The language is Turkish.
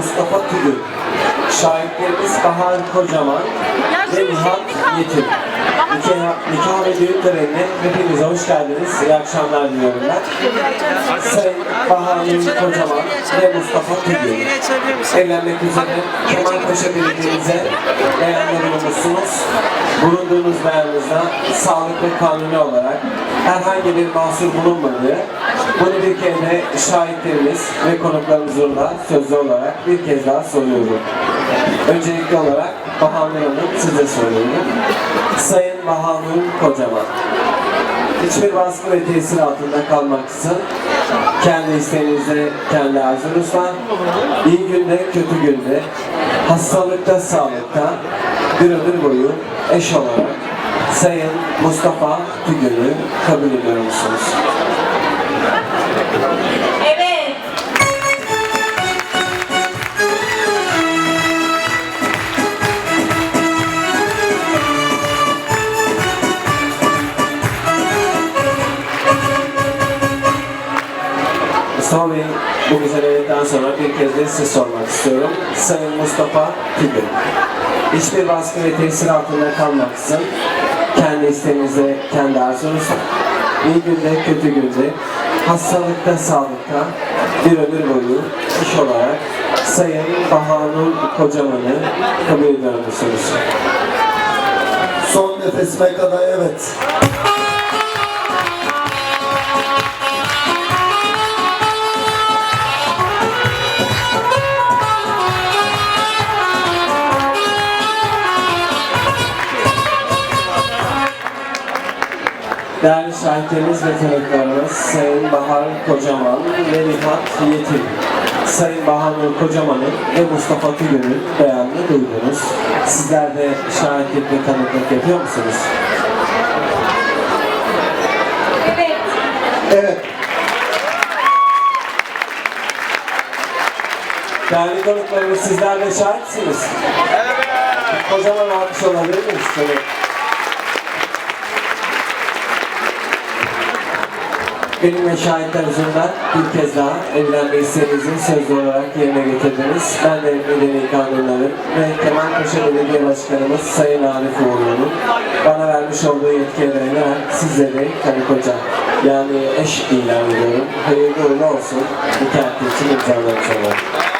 Mustafa Tügül. Şahitlerimiz Bahar Kocaman ve Nihat Yetim. Nikah, nikah ve düğün törenine hepinize hoş geldiniz. İyi akşamlar diliyorum ben. Sayın Bahar Nuri Kocaman ve Mustafa Tügül. Evlenmek üzere Kemalpaşa Belediye'mize beyanla bulunmuşsunuz. Bulunduğunuz beyanınızda sağlık ve kanuni olarak herhangi bir mahsur bulunmadığı, bunu bir kere şahitlerimiz ve konuklarımızın da sözlü olarak bir kez daha soruyorum. Öncelikli olarak Bahanur Hanım size soruyorum. Sayın Bahanur Kocaman, hiçbir baskı ve tesir altında kalmaksızın kendi isteğinizle, kendi arzunuzla iyi günde, kötü günde, hastalıkta, sağlıkta bir ömür boyu eş olarak Sayın Mustafa Tügül'ü kabul ediyor musunuz? Mustafa Bey, bu güzel evlilikten sonra bir kez de size sormak istiyorum. Sayın Mustafa Tügül, hiçbir baskı ve tesir altında kalmaksızın kendi isteğinizle, kendi arzunuzla, iyi günde, kötü günde, hastalıkta, sağlıkta bir ömür boyu iş olarak Sayın Bahanur Kocaman'ı kabul ediyor musunuz? Son nefesime kadar evet. Değerli şahitlerimiz ve tanıklarımız Sayın Bahar Kocaman ve Nihat Yetim. Sayın Bahanur Kocaman'ın ve Mustafa Tügün'ün beyanını duydunuz. Sizler de şahitlik ve tanıklık yapıyor musunuz? Evet. Evet. Değerli konuklarımız sizler de şahitsiniz. Evet. Kocaman alkış olabilir miyiz? Şöyle. Benim ve şahitler huzurunda bir kez daha evlenme isteğinizi sözlü olarak yerine getirdiniz. Ben de Medeni Kanunların ve Kemalpaşa Belediye Başkanımız Sayın Arif Uğurlu'nun bana vermiş olduğu yetkiye dayanarak sizleri karı koca yani eş ilan ediyorum. Hayırlı uğurlu olsun. Nikah için imzalamış olarak.